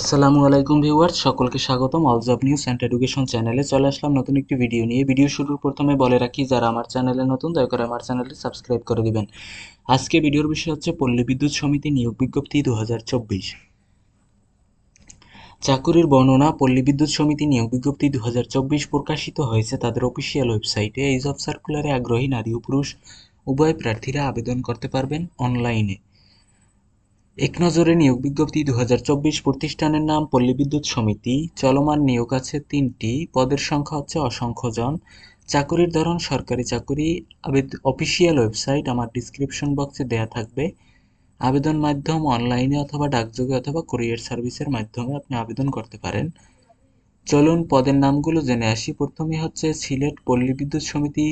আসসালামু আলাইকুম ভিউয়ার্স, সকলকে স্বাগতম। All job news and education চ্যানেলে চলে আসলাম নতুন একটি ভিডিও নিয়ে। ভিডিও শুরুর প্রথমে বলে রাখি, যারা আমার চ্যানেলে নতুন, দয়া করে আমার চ্যানেলটি সাবস্ক্রাইব করে দিবেন। আজকে ভিডিওর বিষয় হচ্ছে পল্লী বিদ্যুৎ সমিতি নিয়োগ বিজ্ঞপ্তি দু চাকুরির বর্ণনা, পল্লী বিদ্যুৎ সমিতি নিয়োগ বিজ্ঞপ্তি দু হাজার চব্বিশ প্রকাশিত হয়েছে তাদের অফিসিয়াল ওয়েবসাইটে এই জব সার্কুলারে আগ্রহী নারী ও পুরুষ, উভয় প্রার্থীরা আবেদন করতে পারবেন অনলাইনে এক নজরে নিয়োগ বিজ্ঞপ্তি দু হাজার চব্বিশ প্রতিষ্ঠানের নাম পল্লী বিদ্যুৎ সমিতি। চলমান নিয়োগ আছে তিনটি। পদের সংখ্যা হচ্ছে অসংখ্য জন। চাকুরির ধরন সরকারি চাকুরি। অফিসিয়াল ওয়েবসাইট আমার ডিসক্রিপশন বক্সে দেয়া থাকবে। আবেদন মাধ্যম অনলাইনে অথবা ডাকযোগে অথবা কোরিয়ার সার্ভিসের মাধ্যমে আপনি আবেদন করতে পারেন। চলুন পদের নামগুলো জেনে আসি। প্রথমে হচ্ছে সিলেট পল্লী বিদ্যুৎ সমিতি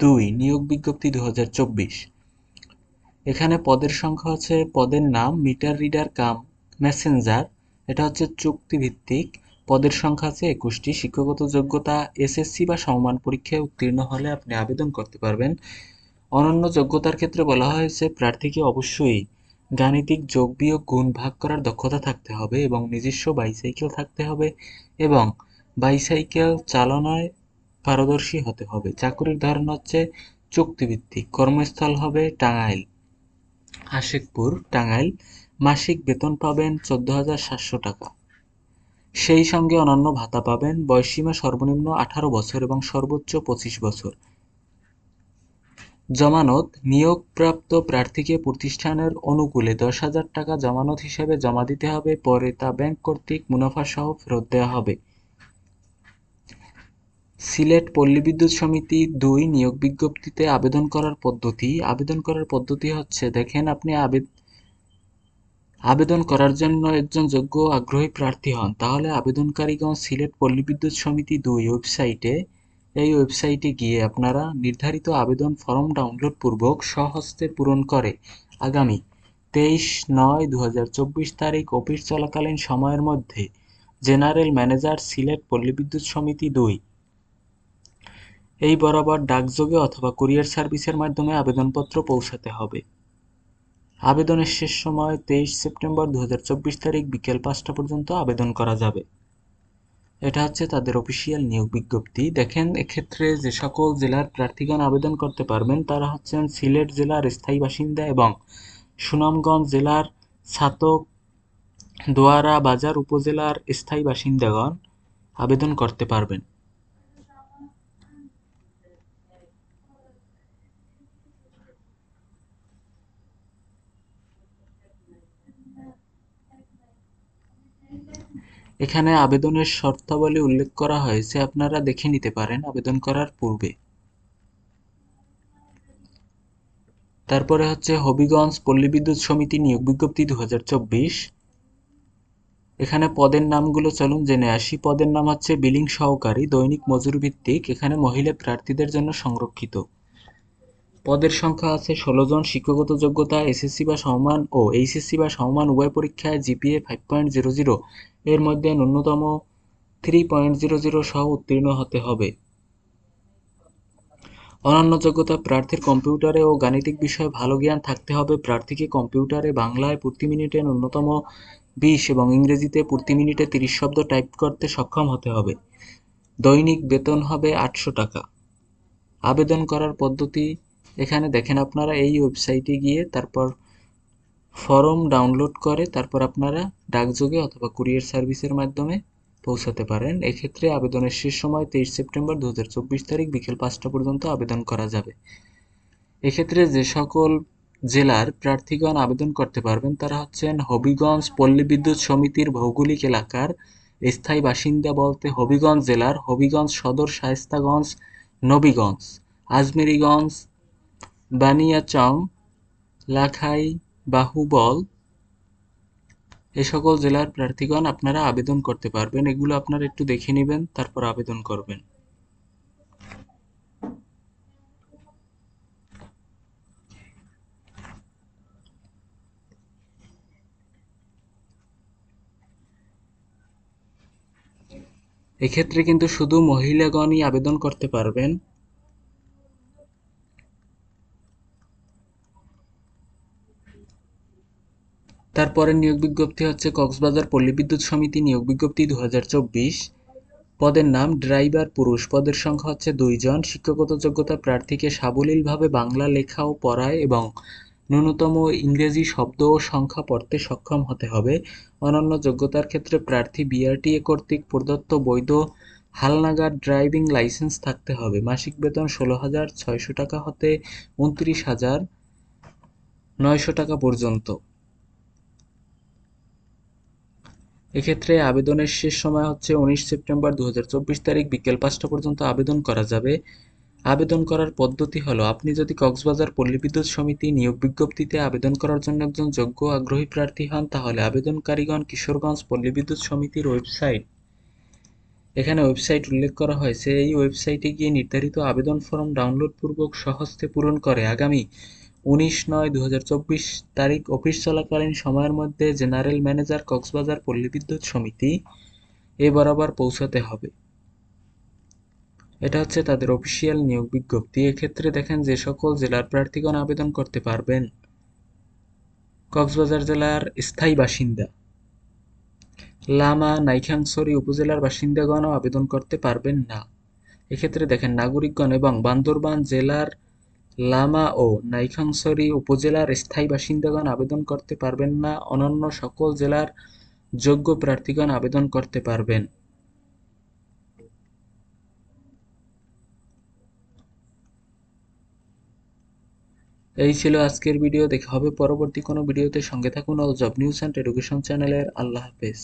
দুই, নিয়োগ বিজ্ঞপ্তি দু হাজার চব্বিশ। এখানে পদের সংখ্যা হচ্ছে পদের নাম, মিটার, রিডার, কাম, মেসেঞ্জার। এটা হচ্ছে চুক্তিভিত্তিক। পদের সংখ্যা আছে একুশটি। শিক্ষাগত যোগ্যতা, এসএসসি বা সমমান পরীক্ষায় উত্তীর্ণ হলে আপনি আবেদন করতে পারবেন। অনন্য যোগ্যতার ক্ষেত্রে বলা হয়েছে প্রার্থীকে অবশ্যই গাণিতিক যোগ বিয়োগ গুণ ভাগ করার দক্ষতা থাকতে হবে এবং নিজস্ব বাইসাইকেল থাকতে হবে এবং বাইসাইকেল চালনায় পারদর্শী হতে হবে। চাকুরির ধরন হচ্ছে চুক্তিভিত্তিক। কর্মস্থল হবে টাঙ্গাইল। আশিকপুর, টাঙ্গাইল, মাসিক বেতন পাবেন চোদ্দ হাজার সাতশো টাকা। সেই সঙ্গে অন্যান্য ভাতা পাবেন বয়সীমা সর্বনিম্ন আঠারো বছর এবং সর্বোচ্চ পঁচিশ বছর। জমানত নিয়োগপ্রাপ্ত প্রার্থীকে প্রতিষ্ঠানের অনুকূলে দশ হাজার টাকা জমানত হিসেবে জমা দিতে হবে, পরে তা ব্যাংক কর্তৃক মুনাফাসহ ফেরত দেওয়া হবে। সিলেট পল্লী বিদ্যুৎ সমিতি দুই নিয়োগ বিজ্ঞপ্তিতে আবেদন করার পদ্ধতি। আবেদন করার পদ্ধতি হচ্ছে, দেখেন আপনি আবেদন করার জন্য একজন যোগ্য আগ্রহী প্রার্থী হন, তাহলে আবেদনকারীগণ সিলেট পল্লী বিদ্যুৎ সমিতি দুই ওয়েবসাইটে, এই ওয়েবসাইটে গিয়ে আপনারা নির্ধারিত আবেদন ফর্ম ডাউনলোড পূর্বক স্বহস্তে পূরণ করে। আগামী তেইশ নয় দু তারিখ অফিস চলাকালীন সময়ের মধ্যে জেনারেল ম্যানেজার সিলেট পল্লী বিদ্যুৎ সমিতি দুই এই বরাবর ডাকযোগে অথবা কুরিয়ার সার্ভিসের মাধ্যমে আবেদনপত্র পৌঁছাতে হবে। আবেদনের শেষ সময় তেইশ সেপ্টেম্বর দু হাজার চব্বিশ তারিখ বিকেল পাঁচটা পর্যন্ত আবেদন করা যাবে। এটা হচ্ছে তাদের অফিসিয়াল নিয়োগ বিজ্ঞপ্তি। দেখেন, এক্ষেত্রে যে সকল জেলার প্রার্থীগণ আবেদন করতে পারবেন, তারা হচ্ছেন সিলেট জেলার স্থায়ী বাসিন্দা এবং সুনামগঞ্জ জেলার ছাতক, দোয়ারা বাজার উপজেলার স্থায়ী বাসিন্দাগণ আবেদন করতে পারবেন। এখানে আবেদনের শর্তাবলী উল্লেখ করা হয়েছে, আপনারা দেখে নিতে পারেন আবেদন করার পূর্বে। তারপরে হচ্ছে হবিগঞ্জ পল্লী বিদ্যুৎ সমিতি নিয়োগ বিজ্ঞপ্তি দু হাজার চব্বিশ। এখানে পদের নামগুলো চলুন জেনে আসি। পদের নাম হচ্ছে বিলিং সহকারী, দৈনিক মজুর ভিত্তিক এখানে মহিলা প্রার্থীদের জন্য সংরক্ষিত। পদের সংখ্যা আছে ষোলো জন, শিক্ষাগত যোগ্যতা এসএসসি বা সমমান ও এইচএসসি বা সমমান উভয় পরীক্ষায় GPA five point zero zero এর মধ্যে ন্যূনতম থ্রি পয়েন্ট জিরো জিরো সহ উত্তীর্ণ হতে হবে। অনন্য যোগ্যতা প্রার্থীর কম্পিউটারে ও গাণিতিক বিষয়ে ভালো জ্ঞান থাকতে হবে। প্রার্থীকে কম্পিউটারে বাংলায় প্রতি মিনিটে ন্যূনতম বিশ এবং ইংরেজিতে প্রতি মিনিটে তিরিশ শব্দ টাইপ করতে সক্ষম হতে হবে। দৈনিক বেতন হবে আটশো টাকা। আবেদন করার পদ্ধতি এখানে দেখেন আপনারা এই ওয়েবসাইটে গিয়ে তারপর ফর্ম ডাউনলোড করে তারপর আপনারা ডাকযোগে অথবা কুরিয়ার সার্ভিসের মাধ্যমে পৌঁছাতে পারেন। এক্ষেত্রে আবেদনের শেষ সময় তেইশ সেপ্টেম্বর দু হাজার চব্বিশ তারিখ বিকেল পাঁচটা পর্যন্ত আবেদন করা যাবে। এক্ষেত্রে যে সকল জেলার প্রার্থীগণ আবেদন করতে পারবেন তারা হচ্ছেন হবিগঞ্জ পল্লী বিদ্যুৎ সমিতির ভৌগোলিক এলাকার স্থায়ী বাসিন্দা বলতে হবিগঞ্জ জেলার হবিগঞ্জ সদর শায়েস্তাগঞ্জ, নবীগঞ্জ, আজমেরিগঞ্জ বানিয়াচং লাখাই, বাহুবল, এ সকল জেলার প্রার্থীগণ আপনারা আবেদন করতে পারবেন। এগুলো আপনারা একটু দেখে নেবেন, তারপর আবেদন করবেন। এক্ষেত্রে কিন্তু শুধু মহিলাগণই আবেদন করতে পারবেন। তারপরের নিয়োগ বিজ্ঞপ্তি হচ্ছে কক্সবাজার পল্লী বিদ্যুৎ সমিতি নিয়োগ বিজ্ঞপ্তি দু হাজার চব্বিশ। পদের নাম ড্রাইভার পুরুষ। পদের সংখ্যা হচ্ছে দুইজন। শিক্ষাগত যোগ্যতা প্রার্থীকে সাবলীলভাবে বাংলা লেখা ও পড়ায় এবং ন্যূনতম ইংরেজি শব্দ ও সংখ্যা পড়তে সক্ষম হতে হবে। অনন্য যোগ্যতার ক্ষেত্রে প্রার্থী বিআরটিএ কর্তৃক প্রদত্ত বৈধ হালনাগাদ ড্রাইভিং লাইসেন্স থাকতে হবে। মাসিক বেতন ষোলো হাজার ছয়শো টাকা হতে উনত্রিশ হাজার নয়শো টাকা পর্যন্ত। এক্ষেত্রে আবেদনের শেষ সময় হচ্ছে উনিশ সেপ্টেম্বর দুহাজার চব্বিশ তারিখ বিকেল পাঁচটা পর্যন্ত আবেদন করা যাবে। আবেদন করার পদ্ধতি হলো, আপনি যদি কক্সবাজার পল্লী বিদ্যুৎ সমিতি নিয়োগ বিজ্ঞপ্তিতে আবেদন করার জন্য একজন যোগ্য আগ্রহী প্রার্থী হন, তাহলে আবেদনকারীগণ কিশোরগঞ্জ পল্লী বিদ্যুৎ সমিতির ওয়েবসাইট। এখানে ওয়েবসাইট উল্লেখ করা হয়েছে, এই ওয়েবসাইটে গিয়ে নির্ধারিত আবেদন ফর্ম ডাউনলোড পূর্বক সহজতে পূরণ করে। আগামী উনিশ নয় দু তারিখ অফিস চলাকালীন সময়ের মধ্যে জেনারেল ম্যানেজার কক্সবাজার পল্লী বিদ্যুৎ সমিতি এ বরাবর পৌঁছাতে হবে। এটা হচ্ছে তাদের অফিসিয়াল নিয়োগ বিজ্ঞপ্তি। এক্ষেত্রে দেখেন যে সকল জেলার প্রার্থীগণ আবেদন করতে পারবেন। কক্সবাজার জেলার স্থায়ী বাসিন্দা। লামা নাইখাংছড়ি উপজেলার বাসিন্দাগণও আবেদন করতে পারবেন না। এক্ষেত্রে দেখেন নাগরিকগণ এবং বান্দরবান জেলার লামা ও নাইখাংছড়ি উপজেলার স্থায়ী বাসিন্দাগণ আবেদন করতে পারবেন না অন্যান্য সকল জেলার যোগ্য প্রার্থীগণ আবেদন করতে পারবেন। এই ছিল আজকের ভিডিও, দেখা হবে পরবর্তী কোনো ভিডিওতে। সঙ্গে থাকুন all job news and education চ্যানেলের। আল্লাহ হাফেজ।